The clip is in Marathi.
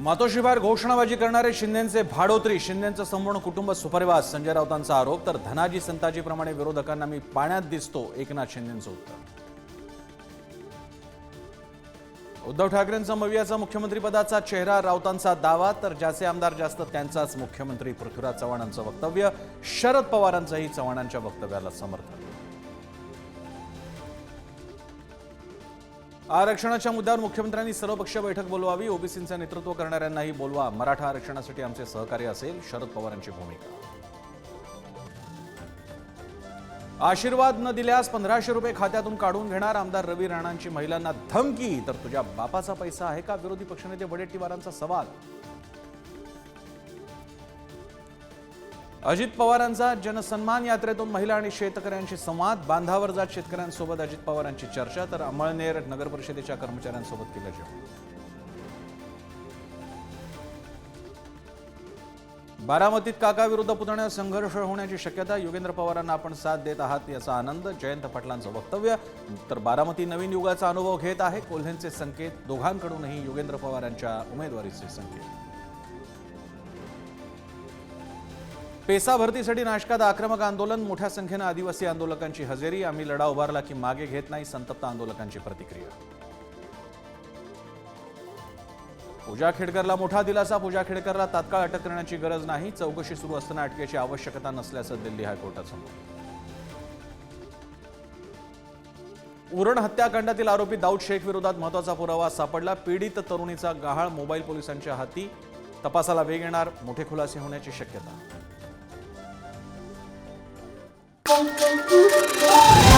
मातोश्रीबाहेर घोषणाबाजी करणारे शिंदेचे भाडोत्री शिंदेचं संपूर्ण कुटुंब सुपरवास संजय राऊतांचा आरोप तर धनाजी संताजीप्रमाणे विरोधकांना मी पाण्यात दिसतो एकनाथ शिंदेचं उत्तर. उद्धव ठाकरेंचा मवियाचा मुख्यमंत्रीपदाचा चेहरा राऊतांचा दावा तर ज्याचे आमदार जास्त त्यांचाच मुख्यमंत्री पृथ्वीराज चव्हाणांचं वक्तव्य शरद पवारांचंही चव्हाणांच्या वक्तव्याला समर्थन. आरक्षणाच्या मुद्द्यावर मुख्यमंत्र्यांनी सर्वपक्षीय बैठक बोलवावी ओबीसींचं नेतृत्व करणाऱ्यांनाही बोलवा. मराठा आरक्षणासाठी आमचे सहकार्य असेल शरद पवारांची भूमिका. आशीर्वाद न दिल्यास पंधराशे रुपये खात्यातून काढून घेणार आमदार रवी राणांची महिलांना धमकी. तर तुझ्या बापाचा पैसा आहे का? विरोधी पक्षनेते वडेट्टीवारांचा सवाल. अजित पवारांचा जनसन्मान यात्रेतून महिला आणि शेतकऱ्यांशी संवाद. बांधावर जात शेतकऱ्यांसोबत अजित पवारांची चर्चा तर अमळनेर नगर परिषदेच्या कर्मचाऱ्यांसोबत केलं जेवण. बारामतीत काका विरुद्ध पुतण्यात संघर्ष होण्याची शक्यता योगेंद्र पवारांना आपण साथ देत आहात याचा आनंद. जयंत पाटलांचं वक्तव्य तर बारामती नवीन युगाचा अनुभव घेत आहे. कोल्हेंचे संकेत दोघांकडूनही योगेंद्र पवारांच्या उमेदवारीचे संकेत. पेसा भरतीसाठी नाशकात आक्रमक आंदोलन मोठ्या संख्येनं आदिवासी आंदोलकांची हजेरी आम्ही लढा उभारला की मागे घेत नाही संतप्त आंदोलकांची प्रतिक्रिया. पूजा खेडकरला मोठा दिलासा पूजा खेडकरला तात्काळ अटक करण्याची गरज नाही चौकशी सुरू असताना अटकेची आवश्यकता नसल्याचं दिल्ली हायकोर्टाचं मत उरण हत्याकांडातील आरोपी दाऊद शेख विरोधात महत्त्वाचा पुरावा सापडला पीडित तरुणीचा गहाळ मोबाईल पोलिसांच्या हाती तपासाला वेग येणार मोठे खुलासे होण्याची शक्यता. Thank you.